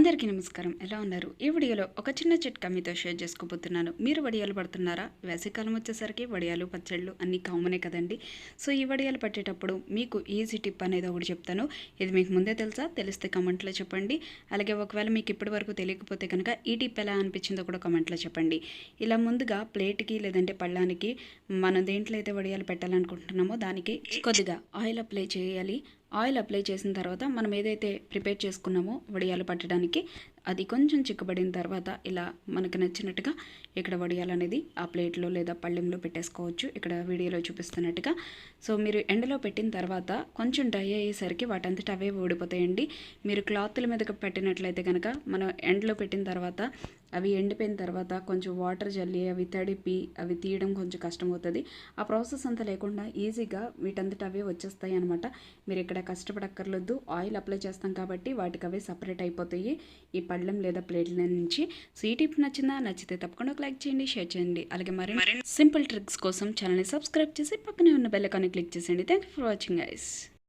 అందరికీ నమస్కారం. ఎలా ఉన్నారు? ఈ వీడియోలో ఒక చిన్న చిట్కా మీతో షేర్ చేసుకోబోతున్నాను. మీరు వడియాలు పడుతున్నారా? వేసవికాలం వచ్చేసరికి వడియాలు పచ్చళ్ళు అన్నీ కామనే కదండి. సో ఈ వడియాలు పట్టేటప్పుడు మీకు ఈజీ టిప్ అనేది ఒకటి చెప్తాను. ఇది మీకు ముందే తెలుసా? తెలిస్తే కమెంట్లో చెప్పండి. అలాగే ఒకవేళ మీకు ఇప్పటి వరకు తెలియకపోతే కనుక ఈ టిప్ ఎలా అనిపించిందో కూడా కమెంట్లో చెప్పండి. ఇలా ముందుగా ప్లేట్కి లేదంటే పళ్ళానికి మనం దేంట్లో అయితే వడియాలు పెట్టాలనుకుంటున్నామో దానికి కొద్దిగా ఆయిల్ అప్లై చేయాలి. ఆయిల్ అప్లై చేసిన తర్వాత మనం ఏదైతే ప్రిపేర్ చేసుకున్నామో వడియాలు పట్టడానికి అది కొంచెం చిక్కబడిన తర్వాత ఇలా మనకు నచ్చినట్టుగా ఇక్కడ వడియాలు అనేది ఆ ప్లేట్లో లేదా పళ్ళెంలో పెట్టేసుకోవచ్చు. ఇక్కడ వీడియోలో చూపిస్తున్నట్టుగా. సో మీరు ఎండలో పెట్టిన తర్వాత కొంచెం డ్రై అయ్యేసరికి వాటంతట అవే ఊడిపోతాయండి. మీరు క్లాత్ల మీదకి పెట్టినట్లయితే కనుక మనం ఎండలో పెట్టిన తర్వాత అవి ఎండిపోయిన తర్వాత కొంచెం వాటర్ జల్లి అవి తడిపి అవి తీయడం కొంచెం కష్టమవుతుంది. ఆ ప్రాసెస్ అంతా లేకుండా ఈజీగా వీటంతట అవే వచ్చేస్తాయి అనమాట మీరు ఇక్కడ కష్టపడక్కర్లేదు. ఆయిల్ అప్లై చేస్తాం కాబట్టి వాటికి అవే సపరేట్ అయిపోతాయి. ఈ పళ్ళెం లేదా ప్లేట్ల నుంచి సో ఈ టిప్ నచ్చిందా? నచ్చితే తప్పకుండా ఒక లైక్ చేయండి షేర్ చేయండి. అలాగే మరి సింపుల్ ట్రిక్స్ కోసం ఛానల్ని సబ్స్క్రైబ్ చేసి పక్కనే ఉన్న బెల్ ఐకాన్ని క్లిక్ చేసేయండి. Thank you for watching guys